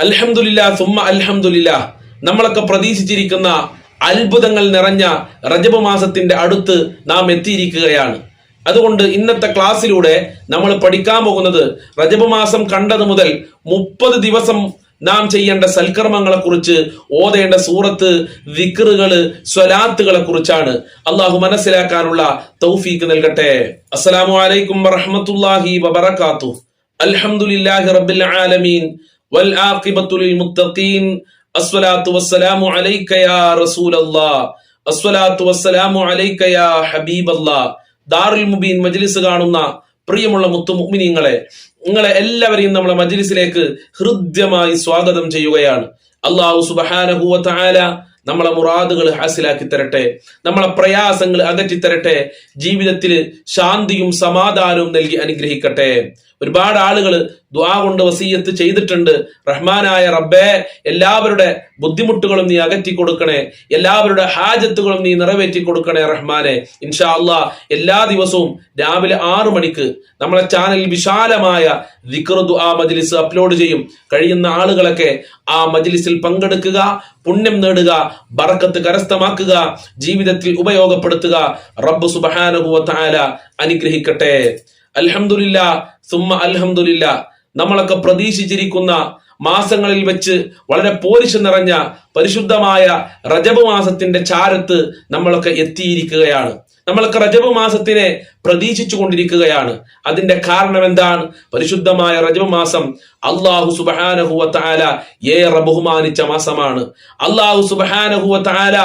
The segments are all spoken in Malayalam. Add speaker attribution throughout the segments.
Speaker 1: അൽഹംദുലില്ലാ സുമ്മ അൽഹംദുലില്ലാ. നമ്മളൊക്കെ പ്രതീക്ഷിച്ചിരിക്കുന്ന അത്ഭുതങ്ങൾ നിറഞ്ഞ റജബ് മാസത്തിന്റെ അടുത്ത് നാം എത്തിയിരിക്കുകയാണ്. അതുകൊണ്ട് ഇന്നത്തെ ക്ലാസ്സിലൂടെ നമ്മൾ പഠിക്കാൻ പോകുന്നത് റജബ് മാസം കണ്ടത് മുതൽ മുപ്പത് ദിവസം നാം ചെയ്യേണ്ട സൽക്കർമ്മങ്ങളെ കുറിച്ച് ഓതേണ്ട സൂറത്ത് വിക്റുകൾ സ്വലാത്തുകളെ കുറിച്ചാണ് അള്ളാഹു മനസ്സിലാക്കാനുള്ള തൗഫീക്ക് നൽകട്ടെ. അസ്സലാമു അലൈക്കും വറഹ്മത്തുള്ളാഹി വബറകാതുഹു. അൽഹംദുലില്ലാഹി റബ്ബിൽ ആലമീൻ. മുബീൻ മജ്ലിസ് കാണുന്ന പ്രിയമുള്ള മുത്തു മുഅ്മിനീങ്ങളെ നിങ്ങളെ എല്ലാവരെയും നമ്മളെ മജ്ലിസിലേക്ക് ഹൃദ്യമായി സ്വാഗതം ചെയ്യുകയാണ്. അള്ളാഹു സുബ്ഹാനഹു വ നമ്മളെ മുറാദുകൾ ഹാസിലാക്കി തരട്ടെ നമ്മളെ പ്രയാസങ്ങൾ അകറ്റി തരട്ടെ ജീവിതത്തിൽ ശാന്തിയും സമാധാനവും നൽകി അനുഗ്രഹിക്കട്ടെ. ഒരുപാട് ആളുകൾ ദ്വാ കൊണ്ട് വസീയത്ത് ചെയ്തിട്ടുണ്ട്. റഹ്മാനായ റബ്ബേ എല്ലാവരുടെ ബുദ്ധിമുട്ടുകളും നീ അകറ്റി കൊടുക്കണേ. എല്ലാവരുടെ ഹാജത്തുകളും നീ നിറവേറ്റി കൊടുക്കണേ റഹ്മാനെ. ഇൻഷാ അള്ളാ എല്ലാ ദിവസവും രാവിലെ ആറു മണിക്ക് നമ്മളെ ചാനൽ വിശാലമായ ദിക്ർ ആ മജ്ലിസ് അപ്ലോഡ് ചെയ്യും. കഴിയുന്ന ആളുകളൊക്കെ ആ മജ്ലിസിൽ പങ്കെടുക്കുക പുണ്യം നേടുക ബറക്കത്ത് കരസ്ഥമാക്കുക ജീവിതത്തിൽ ഉപയോഗപ്പെടുത്തുക. റബ്ബ് സുബ്ഹാനഹു വ അനുഗ്രഹിക്കട്ടെ. അൽഹംദുലില്ലാ സുമ്മ അൽഹമില്ല നമ്മളൊക്കെ പ്രതീക്ഷിച്ചിരിക്കുന്ന മാസങ്ങളിൽ വെച്ച് വളരെ പോരിശ് നിറഞ്ഞ പരിശുദ്ധമായ റജബ് മാസത്തിന്റെ ചാരത്ത് നമ്മളൊക്കെ എത്തിയിരിക്കുകയാണ്. നമ്മളൊക്കെ റജബ് മാസത്തിനെ പ്രതീക്ഷിച്ചു കൊണ്ടിരിക്കുകയാണ് അതിന്റെ കാരണം എന്താണ്? പരിശുദ്ധമായ റജബ് മാസം അള്ളാഹു സുബാനഹുല ഏറെ ബഹുമാനിച്ച മാസമാണ്. അള്ളാഹു സുബാനഹുല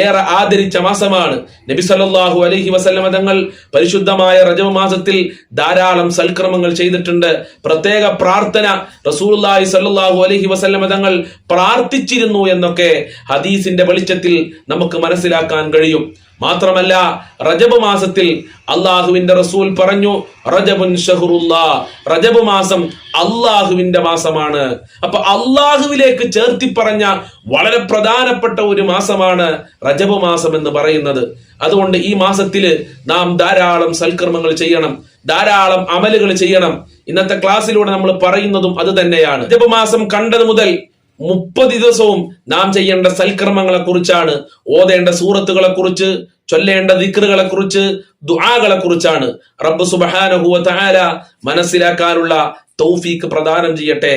Speaker 1: ഏറെ ആദരിച്ച മാസമാണ്. നബി സല്ലല്ലാഹു അലഹി വസല്ലമ തങ്ങൾ പരിശുദ്ധമായ റജബ് മാസത്തിൽ ധാരാളം സൽക്രമങ്ങൾ ചെയ്തിട്ടുണ്ട്. പ്രത്യേക പ്രാർത്ഥന റസൂലുള്ളാഹി സല്ലാഹു അലഹി വസല്ലമ തങ്ങൾ പ്രാർത്ഥിച്ചിരുന്നു എന്നൊക്കെ ഹദീസിന്റെ വെളിച്ചത്തിൽ നമുക്ക് മനസ്സിലാക്കാൻ കഴിയും. മാത്രമല്ല റജബ് മാസത്തിൽ അള്ളാഹുവിന്റെ റസൂൽ പറഞ്ഞു റജബുൻ ഷഹറുല്ലാ. റജബ് മാസം അള്ളാഹുവിന്റെ മാസമാണ്. അപ്പൊ അള്ളാഹുവിലേക്ക് ചേർത്തി പറഞ്ഞ വളരെ പ്രധാനപ്പെട്ട ഒരു മാസമാണ് റജബ് മാസം എന്ന് പറയുന്നത്. അതുകൊണ്ട് ഈ മാസത്തിൽ നാം ധാരാളം സൽക്കർമ്മങ്ങൾ ചെയ്യണം ധാരാളം അമലുകൾ ചെയ്യണം. ഇന്നത്തെ ക്ലാസ്സിലൂടെ നമ്മൾ പറയുന്നതും അത് തന്നെയാണ്. മാസം കണ്ടത് മുതൽ മുപ്പത് ദിവസവും നാം ചെയ്യേണ്ട സൽക്കർമ്മങ്ങളെ കുറിച്ചാണ് ഓതേണ്ട സൂറത്തുകളെ കുറിച്ച് ചൊല്ലേണ്ട ദിക്റുകളെ കുറിച്ച് ദുആകളെ കുറിച്ചാണ് റബ്ബ് സുബ്ഹാനഹു വ തആല മനസ്സിലാക്കാനുള്ള തൗഫീക്ക് പ്രദാനം ചെയ്യട്ടെ.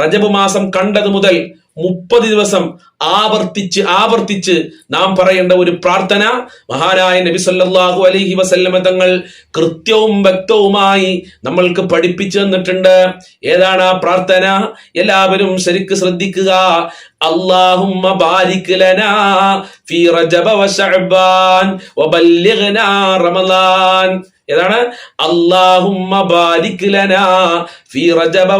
Speaker 1: റജബ് മാസം കണ്ടത് മുതൽ മുപ്പത് ദിവസം ആവർത്തിച്ച് ആവർത്തിച്ച് നാം പറയേണ്ട ഒരു പ്രാർത്ഥന മഹാനായ നബി സല്ലല്ലാഹു അലൈഹി വസല്ലമ തങ്ങൾ കൃത്യവും വ്യക്തവുമായി നമ്മൾക്ക് പഠിപ്പിച്ചു തന്നിട്ടുണ്ട് ഏതാണ് ആ പ്രാർത്ഥന എല്ലാവരും ശരിക്ക് ശ്രദ്ധിക്കുക اللهم بارك لنا في رجب وشعبان وبلغنا رمضان ഏതാണ്? അല്ലാഹുമ്മ ബാരിക് ലനാ ഫീ റജബ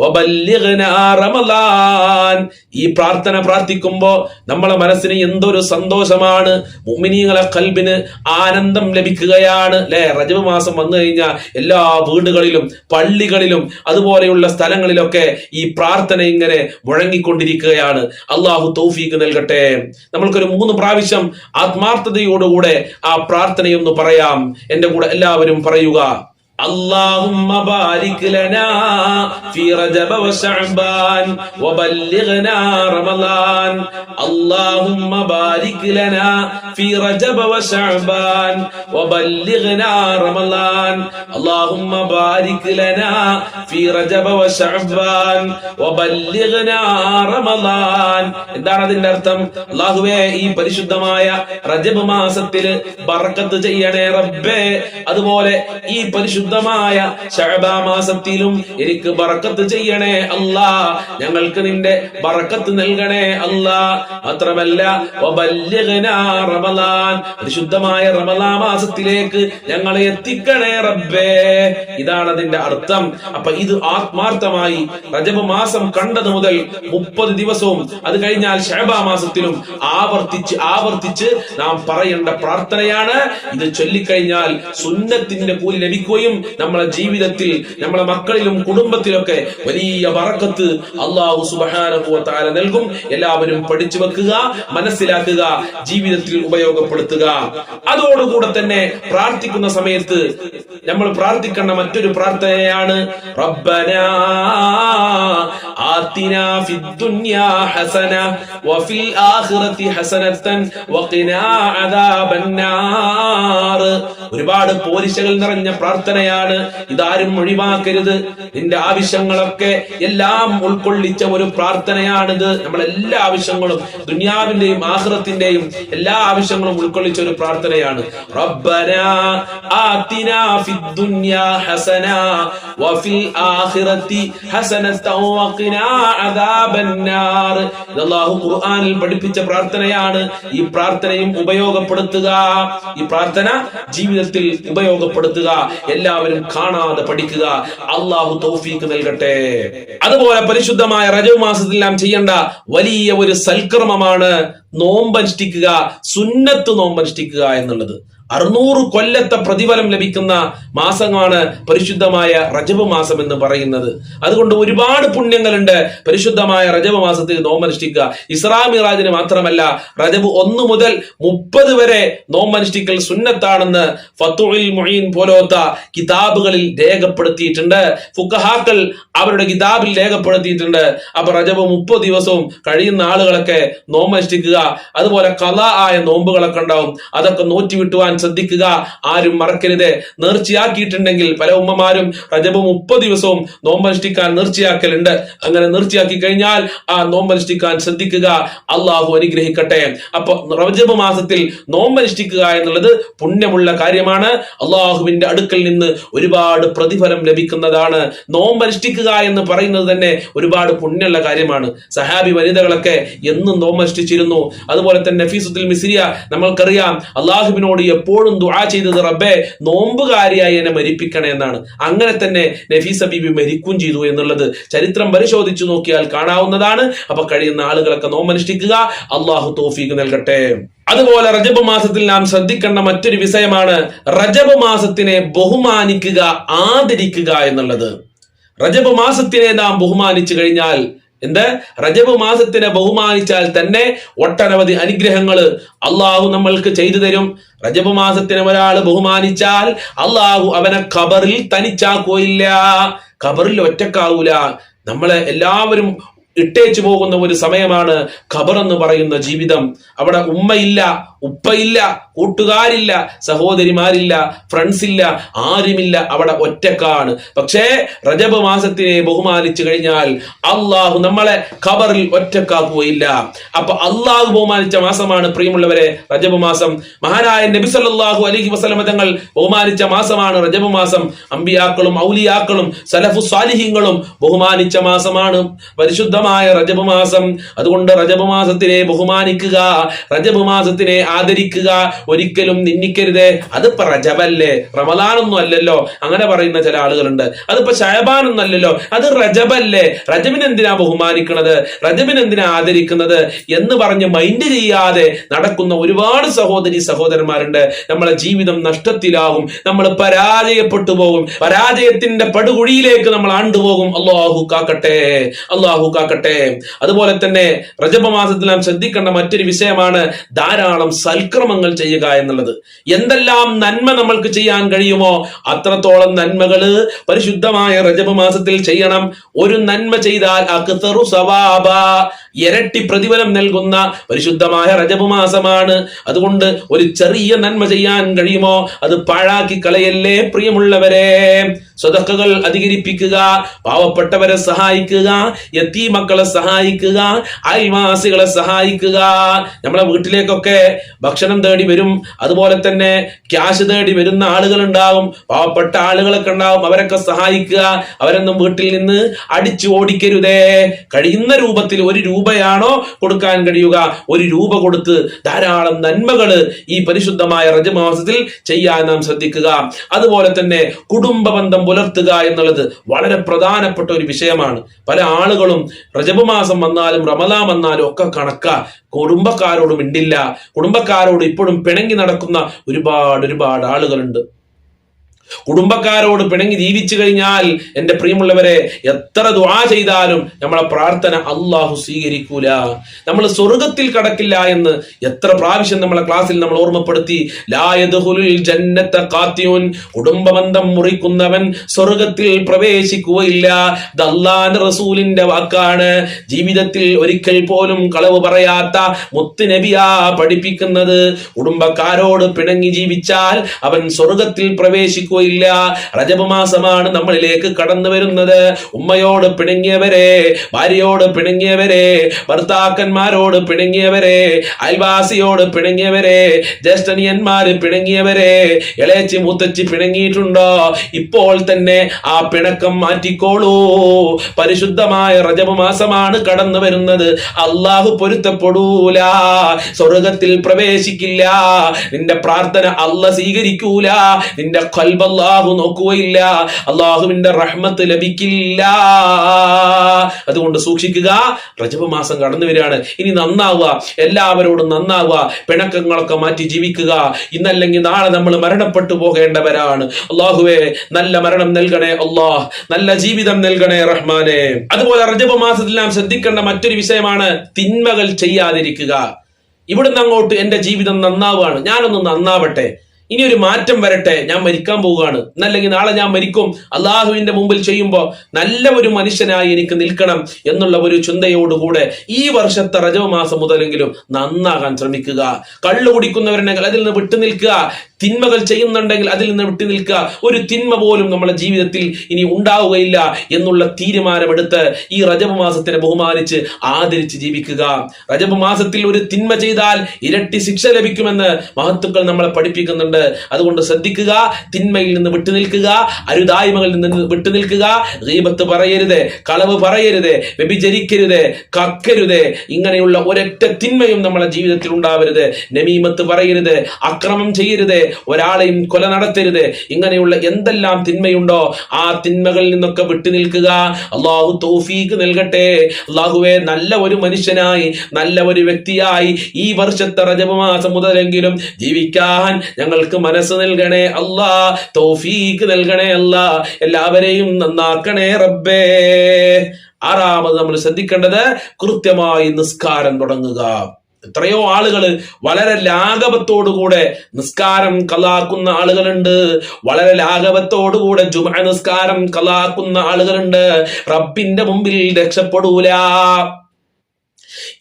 Speaker 1: വബല്ലിഗ്നാ റമളാൻ ഈ പ്രാർത്ഥന പ്രാർത്ഥിക്കുമ്പോൾ നമ്മളെ മനസ്സിന് എന്തൊരു സന്തോഷമാണ്. മുഅ്മിനീങ്ങളെ കൽബിന് ആനന്ദം ലഭിക്കുകയാണ്. അല്ലെ റജബ് മാസം വന്നു കഴിഞ്ഞാൽ എല്ലാ വീടുകളിലും പള്ളികളിലും അതുപോലെയുള്ള സ്ഥലങ്ങളിലൊക്കെ ഈ പ്രാർത്ഥന ഇങ്ങനെ മുഴങ്ങിക്കൊണ്ടിരിക്കുകയാണ്. അള്ളാഹു തൗഫീക്ക് നൽകട്ടെ. നമ്മൾക്കൊരു മൂന്ന് പ്രാവശ്യം ആത്മാർത്ഥതയോടുകൂടെ ആ പ്രാർത്ഥനയൊന്ന് പറയാം. എന്റെ കൂടെ എല്ലാവരും പറയുക اللهم بارك لنا في رجب وشعبان وبلغنا رمضان اللهم بارك لنا في رجب وشعبان وبلغنا رمضان اللهم بارك لنا في رجب وشعبان وبلغنا رمضان എന്താണ് അതിന്റെ അർത്ഥം അള്ളാഹുവേ ഈ പരിശുദ്ധമായ റജബ് മാസത്തില് ബറക്കത്ത് ചെയ്യണേ റബ്ബേ അതുപോലെ ഈ പരിശുദ്ധമായ ഷഅബാ മാസത്തിലും എനിക്ക് ബറക്കത്ത് ചെയ്യണേ അല്ലാ ഞങ്ങൾക്ക് നിന്റെ ബറക്കത്ത് നൽകണേ അല്ലാ മാത്രമല്ല റമളാൻ പരിശുദ്ധമായ റമലാ മാസത്തിലേക്ക് ഞങ്ങളെ എത്തിക്കണേ റബ്ബേ. ഇതാണ് അതിന്റെ അർത്ഥം. അപ്പൊ ഇത് ആത്മാർത്ഥമായി റജബ് മാസം കണ്ടത് മുതൽ മുപ്പത് ദിവസവും അത് കഴിഞ്ഞാൽ ഷഹബാ മാസത്തിലും ആവർത്തിച്ച് ആവർത്തിച്ച് നാം പറയേണ്ട പ്രാർത്ഥനയാണ്. ഇത് ചൊല്ലിക്കഴിഞ്ഞാൽ സുന്നത്തിന്റെ കൂലി ലഭിക്കുകയും നമ്മളെ ജീവിതത്തിൽ നമ്മളെ മക്കളിലും കുടുംബത്തിലൊക്കെ വലിയ വറക്കത്ത് അള്ളാഹു സുബാനുഭവത്താല നൽകും. എല്ലാവരും പഠിച്ചു വെക്കുക മനസ്സിലാക്കുക ജീവിതത്തിൽ ഉപയോഗപ്പെടുത്തുക. അതോടുകൂടെ തന്നെ പ്രാർത്ഥിക്കുന്ന സമയത്ത് നമ്മൾ പ്രാർത്ഥിക്കേണ്ട മറ്റൊരു പ്രാർത്ഥനയാണ് റബ്ബനാ ഫിദ്ദുനിയാ ഹസന വഫിൽ ആഖിറതി ഹസനതൻ വഖിനാ ഒരുപാട് പോരിശകൾ നിറഞ്ഞ പ്രാർത്ഥനയാണ്. ഇതാരും ഒഴിവാക്കരുത്. നിന്റെ ആവശ്യങ്ങളൊക്കെ എല്ലാം ഉൾക്കൊള്ളിച്ച ഒരു പ്രാർത്ഥനയാണിത്. നമ്മളെല്ലാ ആവശ്യങ്ങളും ദുനിയാവിന്റെയും ആഹ്റത്തിന്റെയും എല്ലാ ആവശ്യങ്ങളും ഉൾക്കൊള്ളിച്ച ഒരു പ്രാർത്ഥനയാണ്. ഹസന വഫിൽ അല്ലാഹു ഖുർആനിൽ പഠിപ്പിച്ച പ്രാർത്ഥനയാണ്. ഈ പ്രാർത്ഥനയും ഉപയോഗപ്പെടുത്തുക. ഈ പ്രാർത്ഥന ജീവിതത്തിൽ ഉപയോഗപ്പെടുത്തുക. എല്ലാവരും കാണാതെ പഠിക്കുക. അള്ളാഹു തൗഫീക്ക് നൽകട്ടെ. അതുപോലെ പരിശുദ്ധമായ റജവ് മാസത്തിൽ നാം ചെയ്യേണ്ട വലിയ ഒരു സൽക്രമമാണ് നോമ്പനുഷ്ഠിക്കുക സുന്നത്ത് നോമ്പനുഷ്ഠിക്കുക എന്നുള്ളത്. അറുന്നൂറ് കൊല്ലത്തെ പ്രതിഫലം ലഭിക്കുന്ന മാസമാണ് പരിശുദ്ധമായ റജബ് മാസം എന്ന് പറയുന്നത്. അതുകൊണ്ട് ഒരുപാട് പുണ്യങ്ങളുണ്ട് പരിശുദ്ധമായ റജബ് മാസത്തിൽ നോമ്പനുഷ്ഠിക്കുക ഇസ്രാ മിറാജിന് മാത്രമല്ല റജബ് ഒന്ന് മുതൽ മുപ്പത് വരെ നോമ്പനുഷ്ഠിക്കൽ സുന്നത്താണെന്ന് ഫത്തുൽ മൊയ്ൻ പോലോത്ത കിതാബുകളിൽ രേഖപ്പെടുത്തിയിട്ടുണ്ട്. ഫുക്കഹാക്കൾ അവരുടെ കിതാബിൽ രേഖപ്പെടുത്തിയിട്ടുണ്ട്. അപ്പൊ റജബ് മുപ്പത് ദിവസവും കഴിയുന്ന ആളുകളൊക്കെ നോമ്പനുഷ്ഠിക്കുക അതുപോലെ കല ആയ നോമ്പുകളൊക്കെ ഉണ്ടാവും. അതൊക്കെ നോറ്റി വിട്ടുവാൻ ശ്രദ്ധിക്കുക. ആരും മറക്കരുത്. നേർച്ചയാക്കിയിട്ടുണ്ടെങ്കിൽ പല ഉമ്മമാരും റജബ് മുപ്പത് ദിവസവും നോമ്പനുഷ്ഠിക്കാൻ നേർച്ചയാക്കലുണ്ട്. അങ്ങനെ നേർച്ചയാക്കി കഴിഞ്ഞാൽ ആ നോമ്പനുഷ്ഠിക്കാൻ ശ്രദ്ധിക്കുക. അള്ളാഹു അനുഗ്രഹിക്കട്ടെ. അപ്പൊ റജബ് മാസത്തിൽ നോമ്പനുഷ്ഠിക്കുക എന്നുള്ളത് പുണ്യമുള്ള കാര്യമാണ്. അള്ളാഹുവിന്റെ അടുക്കൽ നിന്ന് ഒരുപാട് പ്രതിഫലം ലഭിക്കുന്നതാണ്. നോമ്പനുഷ്ഠിക്കുക എന്ന് പറയുന്നത് തന്നെ ഒരുപാട് പുണ്യമുള്ള കാര്യമാണ്. സഹാബി വനിതകളൊക്കെ എന്നും നോമ്പനുഷ്ഠിച്ചിരുന്നു അതുപോലെ തന്നെ നഫീസുദ്ദിൽ മിസ്രിയ നമ്മൾക്കറിയാം അള്ളാഹുവിനോട് എപ്പോഴും ദുആ ചെയ്തത് റബ്ബെ നോമ്പുകാരിയായി എന്നെ മരിപ്പിക്കണേ എന്നാണ്. അങ്ങനെ തന്നെ നഫീസ ബീബി മരിക്കും ചെയ്തു എന്നുള്ളത് ചരിത്രം പരിശോധിച്ചു നോക്കിയാൽ കാണാവുന്നതാണ്. അപ്പൊ കഴിയുന്ന ആളുകളൊക്കെ നോമ്പനുഷ്ഠിക്കുക അള്ളാഹു തോഫീക്ക് നൽകട്ടെ. അതുപോലെ റജബ് മാസത്തിൽ നാം ശ്രദ്ധിക്കേണ്ട മറ്റൊരു വിഷയമാണ് റജബ് മാസത്തിനെ ബഹുമാനിക്കുക ആദരിക്കുക എന്നുള്ളത്. റജബ് മാസത്തിനെ നാം ബഹുമാനിച്ചു കഴിഞ്ഞാൽ എന്ത്? റജബ് മാസത്തിനെ ബഹുമാനിച്ചാൽ തന്നെ ഒട്ടനവധി അനുഗ്രഹങ്ങൾ അള്ളാഹു നമ്മൾക്ക് ചെയ്തു തരും. റജബ് മാസത്തിനെ ഒരാൾ ബഹുമാനിച്ചാൽ അള്ളാഹു അവനെ ഖബറിൽ തനിച്ചാക്കുകയില്ല. ഖബറിൽ ഒറ്റക്കാവൂല. നമ്മളെ എല്ലാവരും ഇട്ടേച്ചു പോകുന്ന ഒരു സമയമാണ് ഖബർ എന്ന് പറയുന്ന ജീവിതം. അവിടെ ഉമ്മയില്ല ഉപ്പയില്ല കൂട്ടുകാരില്ല സഹോദരിമാരില്ല ഫ്രണ്ട്സ് ഇല്ല ആരുമില്ല അവിടെ ഒറ്റക്കാണ്. പക്ഷേ റജബ് മാസത്തിനെ ബഹുമാനിച്ചു കഴിഞ്ഞാൽ അള്ളാഹു നമ്മളെ ഖബറിൽ ഒറ്റക്കാക്കുകയില്ല. അപ്പൊ അള്ളാഹു ബഹുമാനിച്ച മാസമാണ് പ്രിയമുള്ളവരെ റജബ് മാസം. മഹാനായ നബി സല്ലല്ലാഹു അലൈഹി വസല്ലമ തങ്ങൾ ബഹുമാനിച്ച മാസമാണ് റജബ് മാസം. അമ്പിയാക്കളും ഔലിയാക്കളും സലഫു സാലിഹിങ്ങളും ബഹുമാനിച്ച മാസമാണ്. പരിശുദ്ധമായ റജബ് മാസം. അതുകൊണ്ട് റജബ് മാസത്തിനെ ബഹുമാനിക്കുക റജബ് മാസത്തിനെ ആദരിക്കുക ഒരിക്കലും നിന്ദിക്കരുത്. അതിപ്പോ റജബല്ലേ? റമദാനൊന്നും അല്ലല്ലോ. അങ്ങനെ പറയുന്ന ചില ആളുകളുണ്ട്. അതിപ്പോ ഷഹബാനൊന്നും അല്ലല്ലോ. അത് റജബല്ലേ? റജബിനെന്തിനാ ബഹുമാനിക്കുന്നത് റജബിനെന്തിനാ ആദരിക്കുന്നത്? എന്ന് പറഞ്ഞ് മൈൻഡ് ചെയ്യാതെ നടക്കുന്ന ഒരുപാട് സഹോദരി സഹോദരന്മാരുണ്ട്. നമ്മളെ ജീവിതം നഷ്ടത്തിലാവും നമ്മൾ പരാജയപ്പെട്ടു പോകും. പരാജയത്തിന്റെ പടുകുഴിയിലേക്ക് നമ്മൾ ആണ്ടുപോകും. അള്ളാഹു കാക്കട്ടെ. അള്ളാഹു കാക്കട്ടെ. അതുപോലെ തന്നെ റജബ മാസത്തിൽ നാം ശ്രദ്ധിക്കേണ്ട മറ്റൊരു വിഷയമാണ് ധാരാളം സൽക്രമങ്ങൾ ചെയ്യുക എന്നുള്ളത്. എന്തെല്ലാം നന്മ നമ്മൾക്ക് ചെയ്യാൻ കഴിയുമോ അത്രത്തോളം നന്മകൾ പരിശുദ്ധമായ റജബ് മാസത്തിൽ ചെയ്യണം. ഒരു നന്മ ചെയ്താൽ അക്തറു സവാബ ഇരട്ടി പ്രതിഫലം നൽകുന്ന പരിശുദ്ധമായ റജബ് മാസമാണ്. അതുകൊണ്ട് ഒരു ചെറിയ നന്മ ചെയ്യാൻ കഴിയുമോ? അത് പാഴാക്കി കളയല്ലേ പ്രിയമുള്ളവരെ? സ്വതക്കകൾ അധികരിപ്പിക്കുക പാവപ്പെട്ടവരെ സഹായിക്കുക എത്തി മക്കളെ സഹായിക്കുക അയൽവാസികളെ സഹായിക്കുക. നമ്മളെ വീട്ടിലേക്കൊക്കെ ഭക്ഷണം തേടി വരും. അതുപോലെ തന്നെ ക്യാഷ് തേടി വരുന്ന ആളുകൾ ഉണ്ടാവും പാവപ്പെട്ട ആളുകളൊക്കെ ഉണ്ടാവും. അവരൊക്കെ സഹായിക്കുക. അവരൊന്നും വീട്ടിൽ നിന്ന് അടിച്ചു ഓടിക്കരുതേ. കഴിയുന്ന രൂപത്തിൽ ഒരു രൂപയാണോ കൊടുക്കാൻ കഴിയുക? ഒരു രൂപ കൊടുത്ത് ധാരാളം നന്മകൾ ഈ പരിശുദ്ധമായ റജമാസത്തിൽ ചെയ്യാൻ നാം ശ്രദ്ധിക്കുക. അതുപോലെ തന്നെ കുടുംബ ബന്ധം പുലർത്തുക എന്നുള്ളത് വളരെ പ്രധാനപ്പെട്ട ഒരു വിഷയമാണ്. പല ആളുകളും റജബ് മാസം വന്നാലും റമദാൻ വന്നാലും ഒക്കെ കണക്ക. കുടുംബക്കാരോട് മിണ്ടില്ല. കുടുംബക്കാരോട് ഇപ്പോഴും പിണങ്ങി നടക്കുന്ന ഒരുപാട് ഒരുപാട് ആളുകളുണ്ട്. കുടുംബക്കാരോട് പിണങ്ങി ജീവിച്ചു കഴിഞ്ഞാൽ എന്റെ പ്രിയമുള്ളവരെ എത്ര ദുആ ചെയ്താലും നമ്മളെ പ്രാർത്ഥന അള്ളാഹു സ്വീകരിക്കൂല. നമ്മൾ സ്വർഗത്തിൽ കടക്കില്ല എന്ന് എത്ര പ്രാവശ്യം നമ്മളെ ക്ലാസ്സിൽ നമ്മൾ ഓർമ്മപ്പെടുത്തി ജന്നത്ത ഖാത്തിയുൻ കുടുംബബന്ധം മുറിക്കുന്നവൻ സ്വർഗത്തിൽ പ്രവേശിക്കുകയില്ല. റസൂലിന്റെ വാക്കാണ്. ജീവിതത്തിൽ ഒരിക്കൽ പോലും കളവ് പറയാത്ത മുത്ത് നബിയാ പഠിപ്പിക്കുന്നത്. കുടുംബക്കാരോട് പിണങ്ങി ജീവിച്ചാൽ അവൻ സ്വർഗത്തിൽ പ്രവേശിക്കുകയില്ല റജബ് മാസമാണ് നമ്മളിലേക്ക് കടന്നു വരുന്നത്. ഉമ്മയോട് പിണങ്ങിയവരെ ഭാര്യയോട് പിണങ്ങിയവരെ ഭർത്താക്കന്മാരോട് പിണങ്ങിയവരെ അയൽവാസിയോട് പിണങ്ങിയവരെ ജ്യേഷ്ഠനിയന്മാര് പിണങ്ങിയവരെ ഇളയച്ചി മൂത്തച്ചി പിണങ്ങിയിട്ടുണ്ടോ? ഇപ്പോൾ തന്നെ ആ പിണക്കം മാറ്റിക്കോളൂ. പരിശുദ്ധമായ റജബ് കടന്നു വരുന്നത്. അള്ളാഹു പൊരുത്തപ്പെടൂല. സ്വർഗത്തിൽ പ്രവേശിക്കില്ല. നിന്റെ പ്രാർത്ഥന അല്ല സ്വീകരിക്കൂല. നിന്റെ കൽബ് അള്ളാഹു നോക്കുകയില്ല. അള്ളാഹുവിന്റെ റഹ്മത്ത് ലഭിക്കില്ല. അതുകൊണ്ട് സൂക്ഷിക്കുക. റജബ് മാസം കടന്നു വരികയാണ്. ഇനി നന്നാവുക. എല്ലാവരോടും നന്നാവുക. പിണക്കങ്ങളൊക്കെ മാറ്റി ജീവിക്കുക. ഇന്നല്ലെങ്കിൽ നാളെ നമ്മൾ മരണപ്പെട്ടു പോകേണ്ടവരാണ്. അള്ളാഹുവേ നല്ല മരണം നൽകണേ അള്ളാഹ്. നല്ല ജീവിതം നൽകണേ റഹ്മാനെ. അതുപോലെ റജബ് മാസത്തിൽ നാം ശ്രദ്ധിക്കേണ്ട മറ്റൊരു വിഷയമാണ് തിന്മകൾ ചെയ്യാതിരിക്കുക. ഇവിടുന്ന് അങ്ങോട്ട് എന്റെ ജീവിതം നന്നാവുകയാണ്. ഞാനൊന്ന് നന്നാവട്ടെ. ഇനി ഒരു മാറ്റം വരട്ടെ ഞാൻ മരിക്കാൻ പോവുകയാണ്. എന്നല്ലെങ്കിൽ നാളെ ഞാൻ മരിക്കും. അള്ളാഹുവിന്റെ മുമ്പിൽ ചെയ്യുമ്പോൾ നല്ല ഒരു മനുഷ്യനായി എനിക്ക് നിൽക്കണം എന്നുള്ള ഒരു ചിന്തയോടുകൂടെ ഈ വർഷത്തെ റജവ മാസം മുതലെങ്കിലും നന്നാകാൻ ശ്രമിക്കുക. കള്ളു കുടിക്കുന്നവരുടെ അതിൽ നിന്ന് വിട്ടു നിൽക്കുക തിന്മകൾ ചെയ്യുന്നുണ്ടെങ്കിൽ അതിൽ നിന്ന് വിട്ടു നിൽക്കുക. ഒരു തിന്മ പോലും നമ്മുടെ ജീവിതത്തിൽ ഇനി ഉണ്ടാവുകയില്ല എന്നുള്ള തീരുമാനമെടുത്ത് ഈ റജബ് മാസത്തിനെ ബഹുമാനിച്ച് ആദരിച്ച് ജീവിക്കുക. റജബ് മാസത്തിൽ ഒരു തിന്മ ചെയ്താൽ ഇരട്ടി ശിക്ഷ ലഭിക്കുമെന്ന് മഹത്തുക്കൾ നമ്മളെ പഠിപ്പിക്കുന്നുണ്ട്. അതുകൊണ്ട് ശ്രദ്ധിക്കുക തിന്മയിൽ നിന്ന് വിട്ടു നിൽക്കുക അരുതായ്മകളിൽ നിന്ന് വിട്ടു നിൽക്കുക. ദീപത്ത് പറയരുത് കളവ് പറയരുത് വ്യഭിചരിക്കരുത് കക്കരുത്. ഇങ്ങനെയുള്ള ഒരൊറ്റ തിന്മയും നമ്മളെ ജീവിതത്തിൽ ഉണ്ടാവരുത്. നമീമത്ത് പറയരുത് അക്രമം ചെയ്യരുത്. ഒരാളെയും കൊല നടത്തരുത്. ഇങ്ങനെയുള്ള എന്തെല്ലാം തിന്മയുണ്ടോ ആ തിന്മകളിൽ നിന്നൊക്കെ വിട്ടു നിൽക്കുക. അള്ളാഹു തൗഫീക്ക് നൽകട്ടെ. അള്ളാഹുവെ നല്ല ഒരു മനുഷ്യനായി നല്ല ഒരു വ്യക്തിയായി ഈ വർഷത്തെ റജബ് മാസം മുതലെങ്കിലും ജീവിക്കാൻ ഞങ്ങൾക്ക് മനസ്സ് നൽകണേ അല്ലാ. തൗഫീക്ക് നൽകണേ അല്ലാ. എല്ലാവരെയും നന്നാക്കണേ റബ്ബേ. ആറാമത് നമ്മൾ ശ്രദ്ധിക്കേണ്ടത് കൃത്യമായി നിസ്കാരം തുടങ്ങുക. എത്രയോ ആളുകൾ വളരെ ലാഘവത്തോടുകൂടെ നിസ്കാരം കലാക്കുന്ന ആളുകളുണ്ട്. വളരെ ലാഘവത്തോടുകൂടെ ജുമ നിസ്കാരം കലാക്കുന്ന ആളുകളുണ്ട്. റബ്ബിന്റെ മുമ്പിൽ രക്ഷപ്പെടൂല.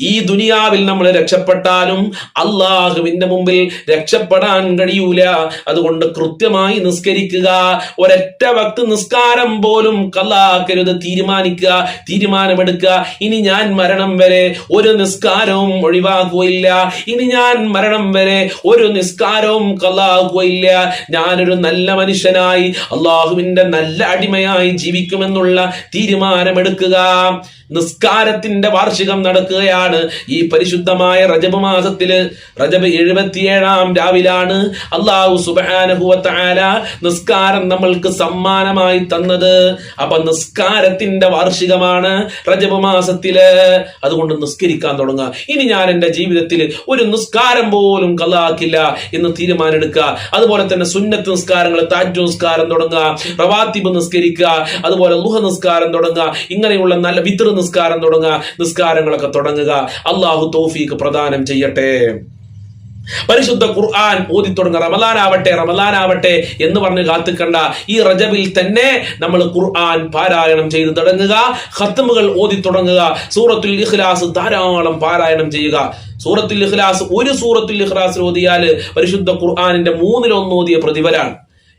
Speaker 1: ഈ ദുനിയാവിൽ നമ്മൾ രക്ഷപ്പെട്ടാലും അള്ളാഹുവിന്റെ മുമ്പിൽ രക്ഷപ്പെടാൻ കഴിയൂല. അതുകൊണ്ട് കൃത്യമായി നിസ്കരിക്കുക. ഒരൊറ്റ വക്ത് നിസ്കാരം പോലും കല്ലാക്കരുത് തീരുമാനിക്കുക തീരുമാനമെടുക്കുക. ഇനി ഞാൻ മരണം വരെ ഒരു നിസ്കാരവും ഒഴിവാക്കുകയില്ല ഇനി ഞാൻ മരണം വരെ ഒരു നിസ്കാരവും കല്ലാക്കുകയില്ല ഞാനൊരു നല്ല മനുഷ്യനായി അള്ളാഹുവിന്റെ നല്ല അടിമയായി ജീവിക്കുമെന്നുള്ള തീരുമാനമെടുക്കുക. നിസ്കാരത്തിന്റെ വാർഷികം നടക്കുകയാണ് ഈ പരിശുദ്ധമായ റജബ് മാസത്തിൽ. റജബ് എഴുപത്തിയേഴാം രാവിലാണ് അള്ളാഹു സുബാനുഭവത്തായ നിസ്കാരം നമ്മൾക്ക് സമ്മാനമായി തന്നത്. അപ്പൊ നിസ്കാരത്തിന്റെ വാർഷികമാണ് റജബ് മാസത്തിൽ. അതുകൊണ്ട് നിസ്കരിക്കാൻ തുടങ്ങുക. ഇനി ഞാൻ എന്റെ ജീവിതത്തിൽ ഒരു നിസ്കാരം പോലും കലാക്കില്ല എന്ന് തീരുമാനമെടുക്കുക. അതുപോലെ തന്നെ സുന്നത്ത് നിസ്കാരങ്ങൾ താജ് നിസ്കാരം തുടങ്ങുക. റവാത്തിബ് നിസ്കരിക്കുക. അതുപോലെ ലുഹ നിസ്കാരം തുടങ്ങുക. ഇങ്ങനെയുള്ള നല്ല വിത്ര നിസ്കാരം തുടങ്ങുക. നിസ്കാരങ്ങളൊക്കെ തുടങ്ങുക. അള്ളാഹു തോഫീക്ക് പ്രദാനം ചെയ്യട്ടെ. പരിശുദ്ധ ഖുർആൻ ഓതി തുടങ്ങുക റമലാനാവട്ടെ റമലാനാവട്ടെ എന്ന് പറഞ്ഞ് കാത്തുക്കണ്ട. ഈ റജബിൽ തന്നെ നമ്മൾ ഖുർആൻ പാരായണം ചെയ്ത് തുടങ്ങുക. ഹത്തമുകൾ ഓതി തുടങ്ങുക സൂറത്തുൽ ഇഖ്ലാസ് ധാരാളം പാരായണം ചെയ്യുക. സൂറത്തുൽ ഇഖ്ലാസ് ഒരു സൂറത്തുൽ ഇഖ്ലാസ് ഓതിയാൽ പരിശുദ്ധ ഖുർആാനിന്റെ മൂന്നിലൊന്ന് ഓതിയ പ്രതിഫലാണ്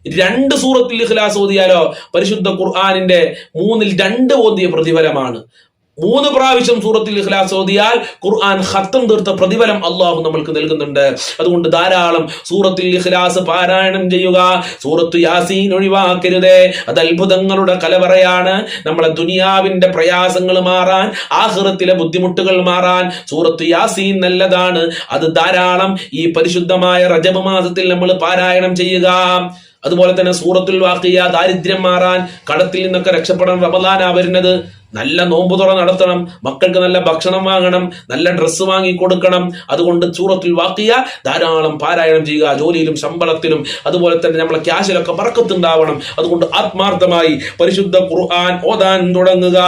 Speaker 1: രണ്ട് സൂറത്തുൽ ഇഖ്ലാസ് ഓതിയാലോ പരിശുദ്ധ ഖുർആാനിന്റെ മൂന്നിൽ രണ്ട് ഓതിയ പ്രതിഫലമാണ്. മൂന്ന് പ്രാവശ്യം സൂറത്തിൽ ഇഖ്ലാസ് ഓതിയാൽ ഖുർആൻ ഖത്തം തീർത്ത പ്രതിഫലം അള്ളാഹു നമ്മൾക്ക് നൽകുന്നുണ്ട്. അതുകൊണ്ട് ധാരാളം സൂറത്തിൽ ഇഖ്ലാസ് പാരായണം ചെയ്യുക. സൂറത്ത് യാസീൻ ഒഴിവാക്കരുതേ. അത് അത്ഭുതങ്ങളുടെ കലവറയാണ്. നമ്മളെ ദുനിയാവിന്റെ പ്രയാസങ്ങൾ മാറാൻ ആഹൃത്തിലെ ബുദ്ധിമുട്ടുകൾ മാറാൻ സൂറത്ത് യാസീൻ നല്ലതാണ്. അത് ധാരാളം ഈ പരിശുദ്ധമായ റജബ് മാസത്തിൽ നമ്മൾ പാരായണം ചെയ്യുക. അതുപോലെ തന്നെ സൂറത്തുൽ വാക്കിയ ദാരിദ്ര്യം മാറാൻ കടത്തിൽ നിന്നൊക്കെ രക്ഷപ്പെടാൻ റമദാനാ വരുന്നത്. നല്ല നോമ്പ് തുറ നടത്തണം മക്കൾക്ക് നല്ല ഭക്ഷണം വാങ്ങണം നല്ല ഡ്രസ്സ് വാങ്ങി കൊടുക്കണം. അതുകൊണ്ട് ചൂറത്തിൽ വാക്കിയ ധാരാളം പാരായണം ചെയ്യുക ജോലിയിലും ശമ്പളത്തിലും അതുപോലെ തന്നെ നമ്മളെ ക്യാഷിലൊക്കെ പറക്കത്തുണ്ടാവണം അതുകൊണ്ട് ആത്മാർത്ഥമായി പരിശുദ്ധ ഖുർആൻ ഓതാൻ തുടങ്ങുക.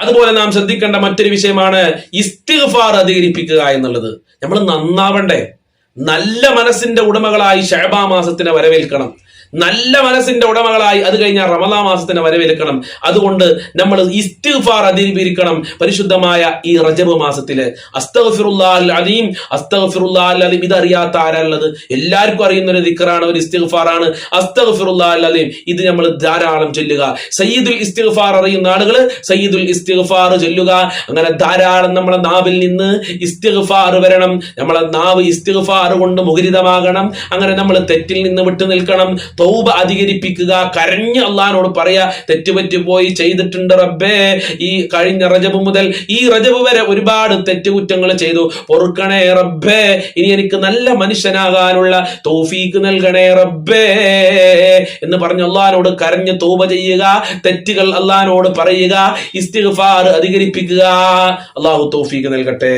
Speaker 1: അതുപോലെ നാം ശ്രദ്ധിക്കേണ്ട മറ്റൊരു വിഷയമാണ് ഇസ്തിഗ്ഫാർ അധികരിപ്പിക്കുക എന്നുള്ളത്. നമ്മൾ നന്നാവണ്ടേ? നല്ല മനസ്സിന്റെ ഉടമകളായി ഷഹബാ മാസത്തിനെ വരവേൽക്കണം. നല്ല മനസ്സിന്റെ ഉടമകളായി അത് കഴിഞ്ഞാൽ റമദാ മാസത്തിനെ വരവേൽക്കണം. അതുകൊണ്ട് നമ്മൾ ഇസ്തിഫാർ അതിരിപ്പിരിക്കണം പരിശുദ്ധമായ ഈ റജബ് മാസത്തിൽ. അസ്തഗ്ഫിറുല്ലാഹൽ അലീം. അസ്തഗ്ഫിറുല്ലാഹൽ അലീം. ഇതറിയാത്ത ആരാളുള്ളത് എല്ലാവർക്കും അറിയുന്ന ഒരു ദിക്കറാണ് ഒരു ഇസ്തിഫാറാണ് അസ്തഗ്ഫിറുല്ലാഹൽ അലീം. ഇത് നമ്മൾ ധാരാളം ചൊല്ലുക. സയ്യിദുൽ ഇസ്തിഫാർ അറിയുന്ന ആളുകൾ സയ്യിദുൽ ഇസ്തിഫാർ ചൊല്ലുക. അങ്ങനെ ധാരാളം നമ്മളെ നാവിൽ നിന്ന് ഇസ്തിഫാർ വരണം. നമ്മളെ നാവ് ഇസ്തിഫാർ കൊണ്ട് മുഖരിതമാകണം. അങ്ങനെ നമ്മൾ തെറ്റിൽ നിന്ന് വിട്ടു നിൽക്കണം തൗബ അധികരിപ്പിക്കുക കരഞ്ഞ് അള്ളഹാനോട് പറയാ തെറ്റുപറ്റി പോയി ചെയ്തിട്ടുണ്ട് റബ്ബേ. ഈ കഴിഞ്ഞ റജബ് മുതൽ ഈ റജബ് വരെ ഒരുപാട് തെറ്റുകുറ്റങ്ങൾ ചെയ്തു. പൊറുക്കണേ റബ്ബേ. ഇനി എനിക്ക് നല്ല മനുഷ്യനാകാനുള്ള തൗഫീക്ക് നൽകണേ റബ്ബേ എന്ന് പറഞ്ഞ് അള്ളഹാനോട് കരഞ്ഞ് തൗബ ചെയ്യുക തെറ്റുകൾ അള്ളഹാനോട് പറയുക ഇസ്തിഗ്ഫാർ അധികരിപ്പിക്കുക. അള്ളാഹു തൗഫീക്ക് നൽകട്ടെ.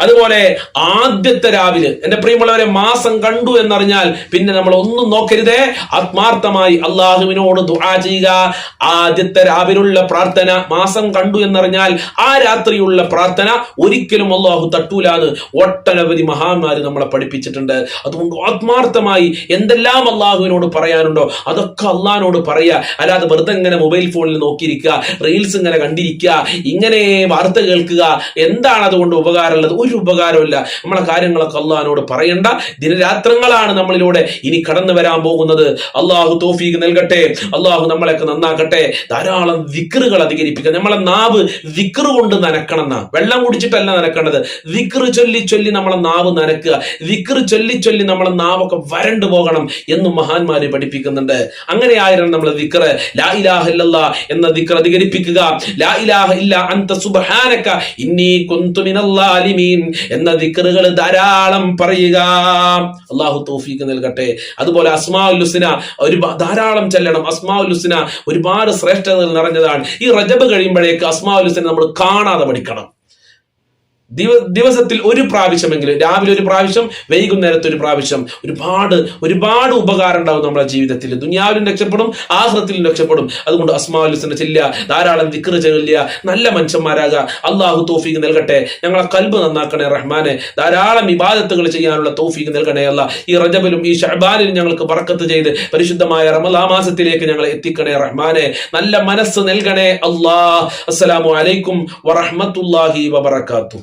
Speaker 1: അതുപോലെ ആദ്യത്തെ രാവിലെ. എന്റെ പ്രിയമുള്ളവരെ മാസം കണ്ടു എന്നറിഞ്ഞാൽ പിന്നെ നമ്മൾ ഒന്നും നോക്കരുതേ. ആത്മാർത്ഥമായി അള്ളാഹുവിനോട് ദുആ ചെയ്യുക. ആദ്യത്തെ രാവിലുള്ള പ്രാർത്ഥന മാസം കണ്ടു എന്നറിഞ്ഞാൽ ആ രാത്രിയുള്ള പ്രാർത്ഥന ഒരിക്കലും അള്ളാഹു തട്ടൂലാന്ന് ഒട്ടനവധി മഹാന്മാര് നമ്മളെ പഠിപ്പിച്ചിട്ടുണ്ട്. അതുകൊണ്ട് ആത്മാർത്ഥമായി എന്തെല്ലാം അള്ളാഹുവിനോട് പറയാനുണ്ടോ അതൊക്കെ അള്ളാഹിനോട് പറയുക. അല്ലാതെ വെറുതെ ഇങ്ങനെ മൊബൈൽ ഫോണിൽ നോക്കിയിരിക്കുക റീൽസ് ഇങ്ങനെ കണ്ടിരിക്കുക ഇങ്ങനെ വാർത്ത കേൾക്കുക. എന്താണ് അതുകൊണ്ട് ഉപകാരമുള്ളത്? ഒരു ഉപകാരമില്ല നമ്മളെ കാര്യങ്ങളൊക്കെ അള്ളാഹിനോട് പറയണ്ട. ദിനരാത്രങ്ങളാണ് നമ്മളിലൂടെ ഇനി കടന്നു വരാൻ പോകുന്നത്. അള്ളാഹു തോഫീക്ക് നൽകട്ടെ. അള്ളാഹു നമ്മളെയൊക്കെ നന്നാക്കട്ടെ. ധാരാളം വിക്റുകൾ അധികരിപ്പിക്കുക. നമ്മളെ നാവ് വിക്റ് കൊണ്ട് നനക്കണം എന്നാ വെള്ളം കുടിച്ചിട്ടല്ല നനക്കേണ്ടത്. വിക്റ് ചൊല്ലി ചൊല്ലി നമ്മളെ നാവ് നനക്കുക. വിക്റ് ചൊല്ലി ചൊല്ലി നമ്മളെ നാവൊക്കെ വരണ്ടു പോകണം എന്നും മഹാന്മാര് പഠിപ്പിക്കുന്നുണ്ട്. അങ്ങനെ ആയിരുന്നു നമ്മൾ വിക്റ് ലാ ഇലാഹ എന്ന വിക്റ് അധികരിപ്പിക്കുക. ലാ ഇലാഹ ഇല്ല അന്ത സുബ്ഹാനക. ഇന്നി കുന്തു ലാലിമീൻ എന്ന ദിക്കറുകൾ ധാരാളം പറയുക. അള്ളാഹു തോഫീക്ക് നൽകട്ടെ. അതുപോലെ അസ്മാഉൽ ഹുസ്ന ഒരു ധാരാളം ചെല്ലണം. അസ്മാഉൽ ഹുസ്ന ഒരുപാട് ശ്രേഷ്ഠതകൾ നിറഞ്ഞതാണ്. ഈ റജബ് കഴിയുമ്പോഴേക്ക് അസ്മാഉൽ ഹുസ്ന നമ്മൾ കാണാതെ പഠിക്കണം. ദിവസത്തിൽ ഒരു പ്രാവശ്യമെങ്കിലും രാവിലെ ഒരു പ്രാവശ്യം വൈകുന്നേരത്തെ ഒരു പ്രാവശ്യം ഒരുപാട് ഒരുപാട് ഉപകാരം ഉണ്ടാവും നമ്മുടെ ജീവിതത്തിൽ. ദുനിയാവിലും രക്ഷപ്പെടും ആഹ്റത്തിലും രക്ഷപ്പെടും. അതുകൊണ്ട് അസ്മാലുസിന്റെ ചെല്ലുക ധാരാളം ദിക്റ് ചെല്ലുക നല്ല മനുഷ്യന്മാരാകുക. അള്ളാഹു തോഫീക്ക് നൽകട്ടെ. ഞങ്ങളെ കൽബ് നന്നാക്കണേ റഹ്മാനെ. ധാരാളം ഇബാദത്തുകൾ ചെയ്യാനുള്ള തോഫീക്ക് നൽകണേ അല്ല. ഈ റജബിലും ഈ ഷഹബാനിലും ഞങ്ങൾക്ക് പറക്കത്ത് ചെയ്ത് പരിശുദ്ധമായ റമലാ മാസത്തിലേക്ക് ഞങ്ങളെ എത്തിക്കണേ റഹ്മാനെ. നല്ല മനസ്സ് നൽകണേ അള്ളാഹ് അസ്സലാമു അലൈക്കും വറഹ്മത്തുള്ളാഹി വബറകാതുഹു.